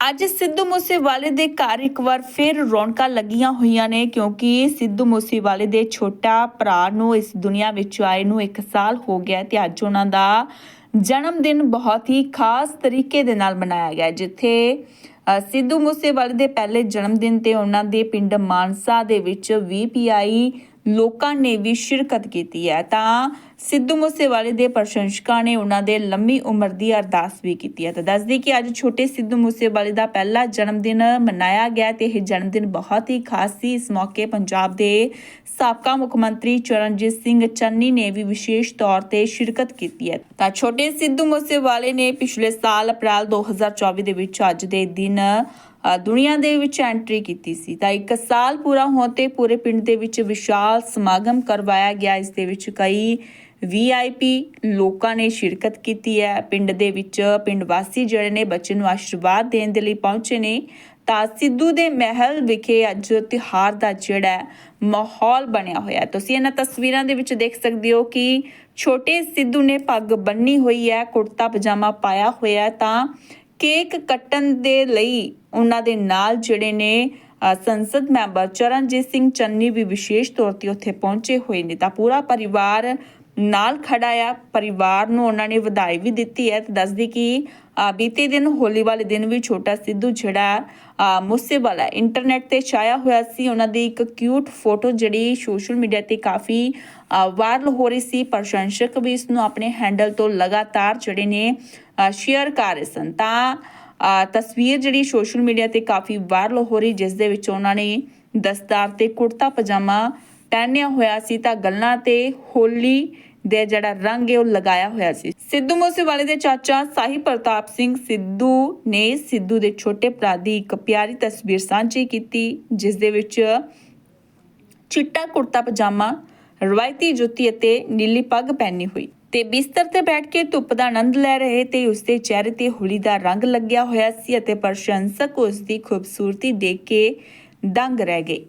ਅੱਜ ਸਿੱਧੂ ਮੂਸੇਵਾਲੇ ਦੇ ਘਰ ਇੱਕ ਵਾਰ ਫਿਰ ਰੌਣਕਾਂ ਲੱਗੀਆਂ ਹੋਈਆਂ ਨੇ ਕਿਉਂਕਿ ਸਿੱਧੂ ਮੂਸੇਵਾਲੇ ਦੇ ਛੋਟਾ ਭਰਾ ਨੂੰ ਇਸ ਦੁਨੀਆ ਵਿੱਚ ਆਏ ਨੂੰ 1 ਸਾਲ ਹੋ ਗਿਆ ਤੇ ਅੱਜ ਉਹਨਾਂ ਦਾ ਜਨਮ ਦਿਨ ਬਹੁਤ ਹੀ ਖਾਸ ਤਰੀਕੇ ਦੇ ਨਾਲ ਮਨਾਇਆ ਗਿਆ ਜਿੱਥੇ ਸਿੱਧੂ ਮੂਸੇਵਾਲੇ ਦੇ ਪਹਿਲੇ ਜਨਮ ਦਿਨ ਤੇ ਉਹਨਾਂ ਦੇ ਪਿੰਡ ਮਾਨਸਾ ਦੇ ਵਿੱਚ ਵੀਪੀਆਈ ਲੋਕਾਂ ਨੇ ਵੀ ਸ਼ਿਰਕਤ ਕੀਤੀ ਹੈ। ਤਾਂ ਸਿੱਧੂ ਮੂਸੇਵਾਲੇ ਦੇ ਪ੍ਰਸ਼ੰਸਕਾਂ ਨੇ ਉਹਨਾਂ ਦੇ ਲੰਮੀ ਉਮਰ ਦੀ ਅਰਦਾਸ ਵੀ ਕੀਤੀ ਹੈ। ਤਾਂ ਦੱਸਦੀ ਕਿ ਅੱਜ ਛੋਟੇ ਸਿੱਧੂ ਮੂਸੇਵਾਲੇ ਦਾ ਪਹਿਲਾ ਜਨਮ ਦਿਨ ਮਨਾਇਆ ਗਿਆ ਤੇ ਇਹ ਜਨਮ ਦਿਨ ਬਹੁਤ ਹੀ ਖਾਸ ਸੀ। ਇਸ ਮੌਕੇ ਪੰਜਾਬ ਦੇ ਸਾਬਕਾ ਮੁੱਖ ਮੰਤਰੀ ਚਰਨਜੀਤ ਸਿੰਘ ਚੰਨੀ ਨੇ ਵੀ ਵਿਸ਼ੇਸ਼ ਤੌਰ ਤੇ ਸ਼ਿਰਕਤ ਕੀਤੀ ਹੈ। ਤਾਂ ਛੋਟੇ ਸਿੱਧੂ ਮੂਸੇਵਾਲੇ ਨੇ ਪਿਛਲੇ ਸਾਲ ਅਪ੍ਰੈਲ 2024 ਦੇ ਵਿੱਚ ਅੱਜ ਦੇ ਦਿਨ ਦੁਨੀਆ ਦੇ ਵਿੱਚ ਐਂਟਰੀ ਕੀਤੀ ਸੀ। ਤਾਂ ਇੱਕ ਸਾਲ ਪੂਰਾ ਹੋਣ ਤੇ ਪੂਰੇ ਪਿੰਡ ਦੇ ਵਿੱਚ ਵਿਸ਼ਾਲ ਸਮਾਗਮ ਕਰਵਾਇਆ ਗਿਆ। ਇਸ ਦੇ ਵਿੱਚ ਕਈ ਵੀਆਈਪੀ ਲੋਕਾਂ ਨੇ ਸ਼ਿਰਕਤ ਕੀਤੀ ਹੈ। ਪਿੰਡ ਦੇ ਵਿੱਚ ਪਿੰਡ ਵਾਸੀ ਜਿਹੜੇ ਨੇ ਬੱਚੇ ਨੂੰ ਆਸ਼ੀਰਵਾਦ ਦੇਣ ਦੇ ਲਈ ਪਹੁੰਚੇ ਨੇ। ਤਾਂ ਸਿੱਧੂ ਦੇ ਮਹਿਲ ਵਿਖੇ ਅੱਜ ਤਿਹਾਰ ਦਾ ਜਿਹੜਾ ਮਾਹੌਲ ਬਣਿਆ ਹੋਇਆ ਤੁਸੀਂ ਇਹਨਾਂ ਤਸਵੀਰਾਂ ਦੇ ਵਿੱਚ ਦੇਖ ਸਕਦੇ ਹੋ ਕਿ ਛੋਟੇ ਸਿੱਧੂ ਨੇ ਪੱਗ ਬੰਨੀ ਹੋਈ ਹੈ ਕੁੜਤਾ ਪਜਾਮਾ ਪਾਇਆ ਹੋਇਆ ਤਾਂ ਕੇਕ ਕੱਟਣ ਦੇ ਲਈ ਉਹਨਾਂ ਦੇ ਨਾਲ ਜਿਹੜੇ ਨੇ ਸੰਸਦ ਮੈਂਬਰ ਚਰਨਜੀਤ ਸਿੰਘ ਚੰਨੀ ਵੀ ਵਿਸ਼ੇਸ਼ ਤੌਰ ਤੇ ਉੱਥੇ ਪਹੁੰਚੇ ਹੋਏ ਨੇ। ਤਾਂ ਪੂਰਾ ਪਰਿਵਾਰ ਨਾਲ ਖੜਾ ਆ ਪਰਿਵਾਰ ਨੂੰ ਉਹਨਾਂ ਨੇ ਵਧਾਈ ਵੀ ਦਿੱਤੀ ਹੈ ਤੇ ਦੱਸਦੀ ਕਿ ਬੀਤੇ ਦਿਨ ਹੋਲੀ ਵਾਲੇ ਦਿਨ ਵੀ ਛੋਟਾ ਸਿੱਧੂ ਜਿਹੜਾ ਅ, ਮੂਸੇਵਾਲਾ ਇੰਟਰਨੈਟ ਤੇ ਛਾਇਆ ਹੋਇਆ ਸੀ। ਉਹਨਾਂ ਦੀ ਇੱਕ ਕਿਊਟ ਫੋਟੋ ਜਿਹੜੀ ਸੋਸ਼ਲ ਮੀਡੀਆ ਤੇ ਕਾਫੀ ਵਾਇਰਲ ਹੋ ਰਹੀ ਸੀ ਪ੍ਰਸ਼ੰਸਕ ਵੀ ਇਸ ਨੂੰ ਆਪਣੇ ਹੈਂਡਲ ਤੋਂ ਲਗਾਤਾਰ ਜਿਹੜੇ ਨੇ ਸ਼ੇਅਰ ਕਰ ਰਹੇ ਸਨ। ਤਾਂ ਤਸਵੀਰ ਜਿਹੜੀ ਸੋਸ਼ਲ ਮੀਡੀਆ ਤੇ ਕਾਫੀ ਵਾਇਰਲ ਹੋ ਰਹੀ ਜਿਸ ਦੇ ਵਿੱਚ ਉਹਨਾਂ ਨੇ ਦਸਤਾਰ ਤੇ ਕੁੜਤਾ ਪਜਾਮਾ ਪਹਿਨਿਆ ਹੋਇਆ ਸੀ ਤਾਂ ਗੱਲਾਂ ਤੇ ਹੋਲੀ ਦੇ ਜਿਹੜਾ ਰੰਗ ਹੈ ਉਹ ਲਗਾਇਆ ਹੋਇਆ ਸੀ। ਸਿੱਧੂ ਮੂਸੇਵਾਲੇ ਦੇ ਚਾਚਾ ਸਾਹੀ ਪ੍ਰਤਾਪ ਸਿੰਘ ਸਿੱਧੂ ਨੇ ਸਿੱਧੂ ਦੇ ਛੋਟੇ ਭਰਾ ਦੀ ਇੱਕ ਪਿਆਰੀ ਤਸਵੀਰ ਸਾਂਝੀ ਕੀਤੀ, ਜਿਸ ਦੇ ਵਿੱਚ ਚਿੱਟਾ ਕੁੜਤਾ ਪਜਾਮਾ, ਰਵਾਇਤੀ ਜੁੱਤੀ ਅਤੇ ਨੀਲੀ ਪੱਗ ਪਹਿਨੀ ਹੋਈ। ਤੇ ਬਿਸਤਰ ਤੇ ਬੈਠ ਕੇ ਧੁੱਪ ਦਾ ਆਨੰਦ ਲੈ ਰਹੇ ਤੇ ਉਸਦੇ ਚਿਹਰੇ ਤੇ ਹੋਲੀ ਦਾ ਰੰਗ ਲੱਗਿਆ ਹੋਇਆ ਸੀ ਅਤੇ ਪ੍ਰਸ਼ੰਸਕ ਉਸ ਦੀ ਖੂਬਸੂਰਤੀ ਦੇਖ ਕੇ ਦੰਗ ਰਹਿ ਗਏ।